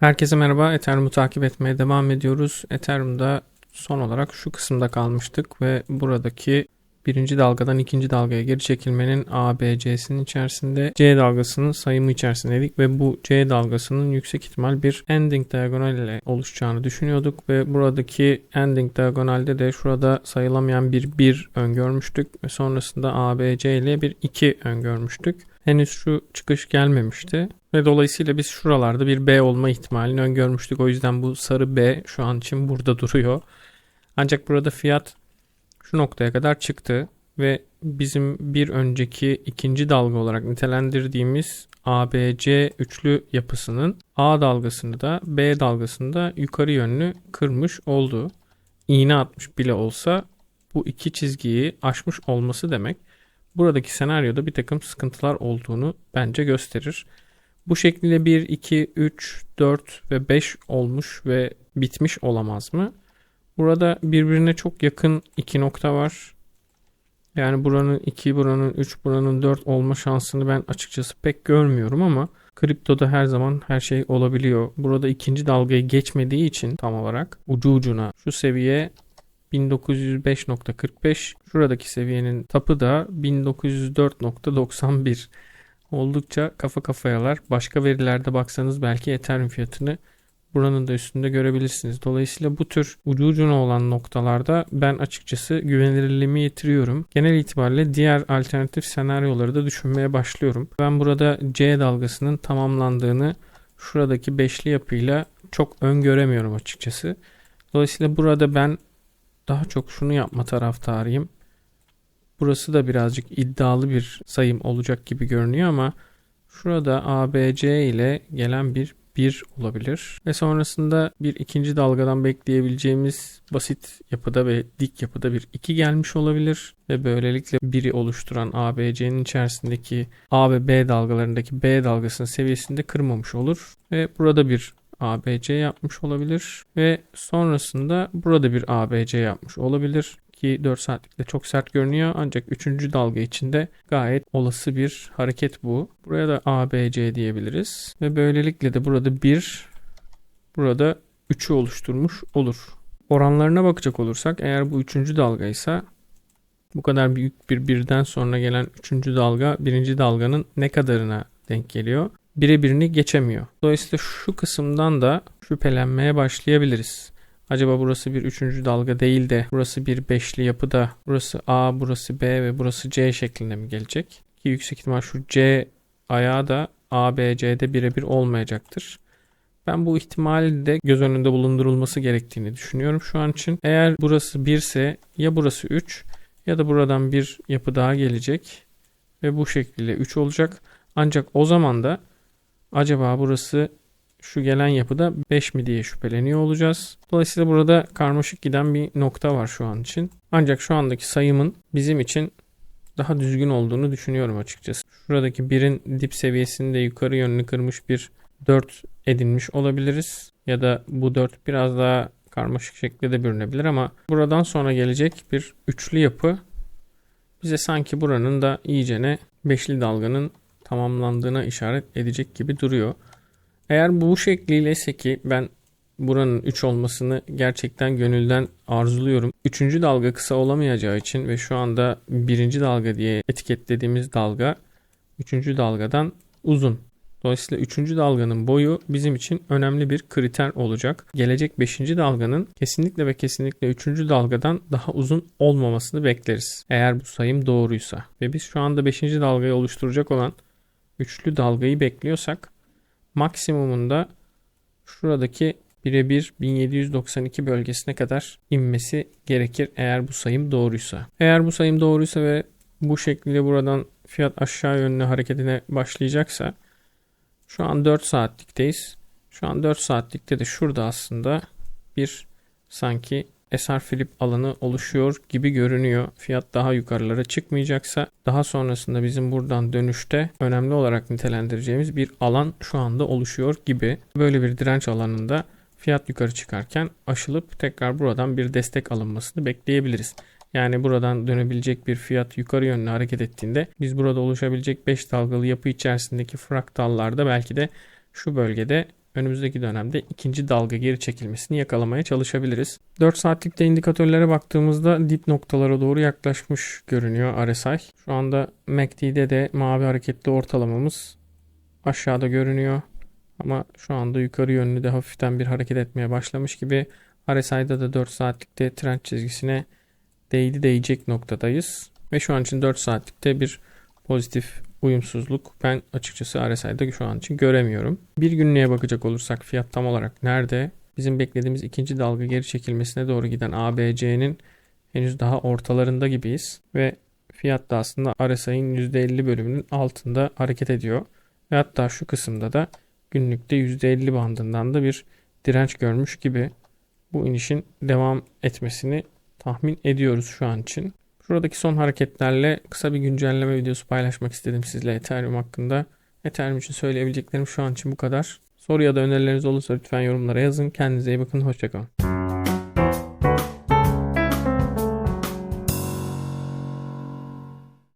Herkese merhaba. Ethereum'u takip etmeye devam ediyoruz. Ethereum'da son olarak şu kısımda kalmıştık ve buradaki birinci dalgadan ikinci dalgaya geri çekilmenin A, B, C'sinin içerisinde C dalgasının sayımı içerisindeydik ve bu C dalgasının yüksek ihtimal bir ending diagonal ile oluşacağını düşünüyorduk ve buradaki ending diagonalde de şurada sayılamayan bir 1 öngörmüştük ve sonrasında A, B, C ile bir 2 öngörmüştük. Henüz şu çıkış gelmemişti. Ve dolayısıyla biz şuralarda bir B olma ihtimalini öngörmüştük. O yüzden bu sarı B şu an için burada duruyor. Ancak burada fiyat şu noktaya kadar çıktı ve bizim bir önceki ikinci dalga olarak nitelendirdiğimiz ABC üçlü yapısının A dalgasını da B dalgasını da yukarı yönlü kırmış oldu. İğne atmış bile olsa bu iki çizgiyi aşmış olması demek buradaki senaryoda bir takım sıkıntılar olduğunu bence gösterir. Bu şekilde 1, 2, 3, 4 ve 5 olmuş ve bitmiş olamaz mı? Burada birbirine çok yakın iki nokta var. Yani buranın 2, buranın 3, buranın 4 olma şansını ben açıkçası pek görmüyorum ama kriptoda her zaman her şey olabiliyor. Burada ikinci dalgayı geçmediği için tam olarak ucu ucuna şu seviye 1905.45 şuradaki seviyenin tapı da 1904.91 oldukça kafa kafayalar. Başka verilerde baksanız belki Ethereum fiyatını buranın da üstünde görebilirsiniz. Dolayısıyla bu tür ucu ucuna olan noktalarda ben açıkçası güvenilirliğimi yitiriyorum. Genel itibariyle diğer alternatif senaryoları da düşünmeye başlıyorum. Ben burada C dalgasının tamamlandığını şuradaki beşli yapıyla çok öngöremiyorum açıkçası. Dolayısıyla burada ben daha çok şunu yapma taraftarıyım. Burası da birazcık iddialı bir sayım olacak gibi görünüyor ama şurada ABC ile gelen bir 1 olabilir. Ve sonrasında bir ikinci dalgadan bekleyebileceğimiz basit yapıda ve dik yapıda bir 2 gelmiş olabilir. Ve böylelikle 1'i oluşturan ABC'nin içerisindeki A ve B dalgalarındaki B dalgasının seviyesinde kırmamış olur. Ve burada bir ABC yapmış olabilir ve sonrasında burada bir ABC yapmış olabilir ki 4 saatlikte çok sert görünüyor ancak 3. dalga içinde gayet olası bir hareket bu. Buraya da ABC diyebiliriz ve böylelikle de burada 1 burada 3'ü oluşturmuş olur. Oranlarına bakacak olursak eğer bu 3. dalga ise bu kadar büyük bir birden sonra gelen 3. dalga 1. dalganın ne kadarına denk geliyor? Birebirini geçemiyor. Dolayısıyla şu kısımdan da şüphelenmeye başlayabiliriz. Acaba burası bir üçüncü dalga değil de burası bir beşli yapıda burası A, burası B ve burası C şeklinde mi gelecek? Ki yüksek ihtimal şu C ayağı da A, B, C'de birebir olmayacaktır. Ben bu ihtimali de göz önünde bulundurulması gerektiğini düşünüyorum şu an için. Eğer burası 1 ise ya burası 3 ya da buradan bir yapı daha gelecek ve bu şekilde 3 olacak. Ancak o zaman da acaba burası şu gelen yapıda 5 mi diye şüpheleniyor olacağız. Dolayısıyla burada karmaşık giden bir nokta var şu an için. Ancak şu andaki sayımın bizim için daha düzgün olduğunu düşünüyorum açıkçası. Şuradaki birin dip seviyesinde yukarı yönlü kırmış bir 4 edinmiş olabiliriz. Ya da bu 4 biraz daha karmaşık şekilde de bürünebilir ama buradan sonra gelecek bir üçlü yapı bize sanki buranın da iyicene beşli dalganın tamamlandığına işaret edecek gibi duruyor. Eğer bu şekliyle ise ki ben buranın 3 olmasını gerçekten gönülden arzuluyorum. Üçüncü dalga kısa olamayacağı için ve şu anda birinci dalga diye etiketlediğimiz dalga üçüncü dalgadan uzun. Dolayısıyla üçüncü dalganın boyu bizim için önemli bir kriter olacak. Gelecek beşinci dalganın kesinlikle ve kesinlikle üçüncü dalgadan daha uzun olmamasını bekleriz. Eğer bu sayım doğruysa. Ve biz şu anda beşinci dalgayı oluşturacak olan üçlü dalgayı bekliyorsak maksimumunda şuradaki birebir 1792 bölgesine kadar inmesi gerekir eğer bu sayım doğruysa. Eğer bu sayım doğruysa ve bu şekilde buradan fiyat aşağı yönlü hareketine başlayacaksa şu an 4 saatlikteyiz. Şu an 4 saatlikte de şurada aslında bir sanki SR flip alanı oluşuyor gibi görünüyor. Fiyat daha yukarılara çıkmayacaksa daha sonrasında bizim buradan dönüşte önemli olarak nitelendireceğimiz bir alan şu anda oluşuyor gibi. Böyle bir direnç alanında fiyat yukarı çıkarken aşılıp tekrar buradan bir destek alınmasını bekleyebiliriz. Yani buradan dönebilecek bir fiyat yukarı yönlü hareket ettiğinde biz burada oluşabilecek 5 dalgalı yapı içerisindeki fraktallarda belki de şu bölgede önümüzdeki dönemde ikinci dalga geri çekilmesini yakalamaya çalışabiliriz. 4 saatlikte indikatörlere baktığımızda dip noktalara doğru yaklaşmış görünüyor RSI. Şu anda MACD'de de mavi hareketli ortalamamız aşağıda görünüyor. Ama şu anda yukarı yönlü de hafiften bir hareket etmeye başlamış gibi. RSI'da da 4 saatlikte trend çizgisine değdi değecek noktadayız. Ve şu an için 4 saatlikte bir pozitif uyumsuzluk ben açıkçası RSI'da şu an için göremiyorum. Bir günlüğe bakacak olursak fiyat tam olarak nerede? Bizim beklediğimiz ikinci dalga geri çekilmesine doğru giden ABC'nin henüz daha ortalarında gibiyiz. Ve fiyat da aslında RSI'nin %50 bölümünün altında hareket ediyor. Ve hatta şu kısımda da günlükte %50 bandından da bir direnç görmüş gibi bu inişin devam etmesini tahmin ediyoruz şu an için. Şuradaki son hareketlerle kısa bir güncelleme videosu paylaşmak istedim sizle Ethereum hakkında. Ethereum için söyleyebileceklerim şu an için bu kadar. Soru ya da önerileriniz olursa lütfen yorumlara yazın. Kendinize iyi bakın. Hoşçakalın.